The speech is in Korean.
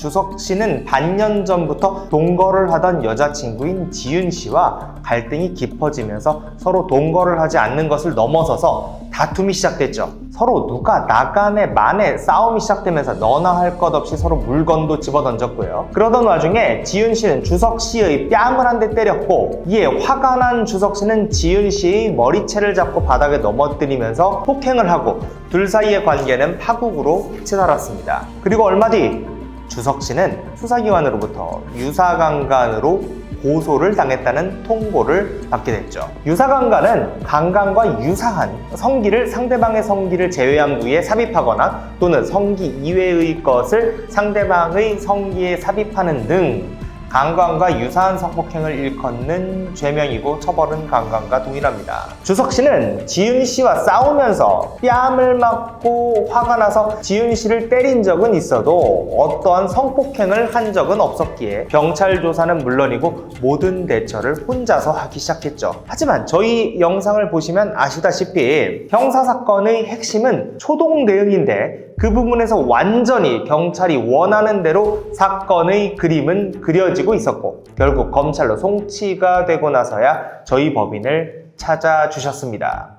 주석 씨는 반년 전부터 동거를 하던 여자친구인 지윤 씨와 갈등이 깊어지면서 서로 동거를 하지 않는 것을 넘어서서 다툼이 시작됐죠. 서로 누가 나간에 만에 싸움이 시작되면서 너나 할 것 없이 서로 물건도 집어 던졌고요. 그러던 와중에 지윤 씨는 주석 씨의 뺨을 한 대 때렸고 이에 화가 난 주석 씨는 지윤 씨의 머리채를 잡고 바닥에 넘어뜨리면서 폭행을 하고 둘 사이의 관계는 파국으로 치달았습니다. 그리고 얼마 뒤 주석 씨는 수사기관으로부터 유사강간으로 고소를 당했다는 통보를 받게 됐죠. 유사강간은 강간과 유사한 성기를 상대방의 성기를 제외한 부위에 삽입하거나 또는 성기 이외의 것을 상대방의 성기에 삽입하는 등 강간과 유사한 성폭행을 일컫는 죄명이고 처벌은 강간과 동일합니다. 주석 씨는 지윤 씨와 싸우면서 뺨을 맞고 화가 나서 지윤 씨를 때린 적은 있어도 어떠한 성폭행을 한 적은 없었기에 경찰 조사는 물론이고 모든 대처를 혼자서 하기 시작했죠. 하지만 저희 영상을 보시면 아시다시피 형사 사건의 핵심은 초동 대응인데 그 부분에서 완전히 경찰이 원하는 대로 사건의 그림은 그려지 고 있었고 결국 검찰로 송치가 되고 나서야 저희 법인을 찾아주셨습니다.